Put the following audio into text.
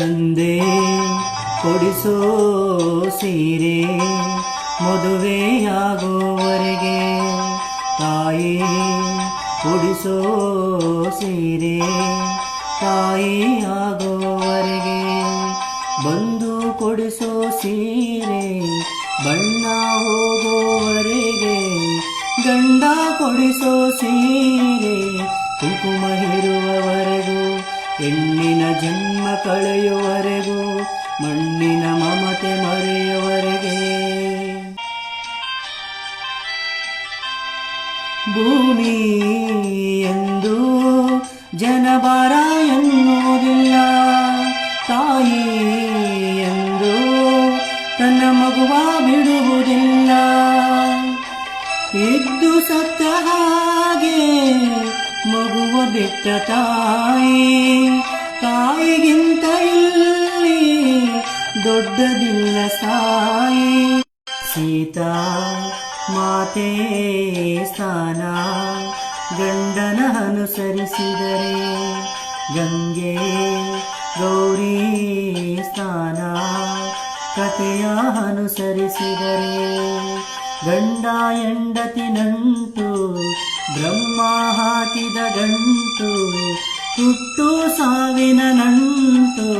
ತಂದೆ, ಕೊಡಿಸೋ ಸೀರೆ ಮದುವೆಯಾಗುವವರೆಗೆ ತಾಯಿ, ಕೊಡಿಸೋ ಸೀರೆ ತಾಯಿ ಆಗೋವರೆಗೆ ಬಂದು ಕೊಡಿಸೋ ಸೀರೆ ಬಣ್ಣ ಹೋಗುವವರೆಗೆ ಗಂಡ ಕೊಡಿಸೋ ಸೀರೆ ಕುಂಕುಮ ಹೆಣ್ಣಿನ ಜನ್ಮ ಕಳೆಯುವರೆಗೂ ಮಣ್ಣಿನ ಮಮತೆ ಮರೆಯುವರೆಗೆ ಭೂಮಿ ಎಂದು ಜನಬಾರ ಎನ್ನುವುದಿಲ್ಲ, ತಾಯಿ ಎಂದು ತನ್ನ ಮಗುವ ಬಿಡುವುದಿಲ್ಲ. ಇದ್ದು ಸತ್ತ ಮಗುವ ಬಿಟ್ಟ ತಾಯಿ. ತಾಯಿಗಿಂತ ಇಲ್ಲಿ ದೊಡ್ಡದಿಲ್ಲ ಸಾಯಿ ಸೀತಾ, ಮಾತೆ, ಸ್ಥಾನ, ಗಂಡನ ಅನುಸರಿಸಿದರೆ ಗಂಗೆ, ಗೌರಿ, ಸ್ಥಾನ ಕಥೆಯ ಅನುಸರಿಸಿದರೆ ಗಂಡ ಹೆಂಡತಿ ನಂಟು ಬ್ರಹ್ಮ ಹಾಕಿದ ಗಂಟು ಹುಟ್ಟು ಸಾವಿನ ನಂಟು.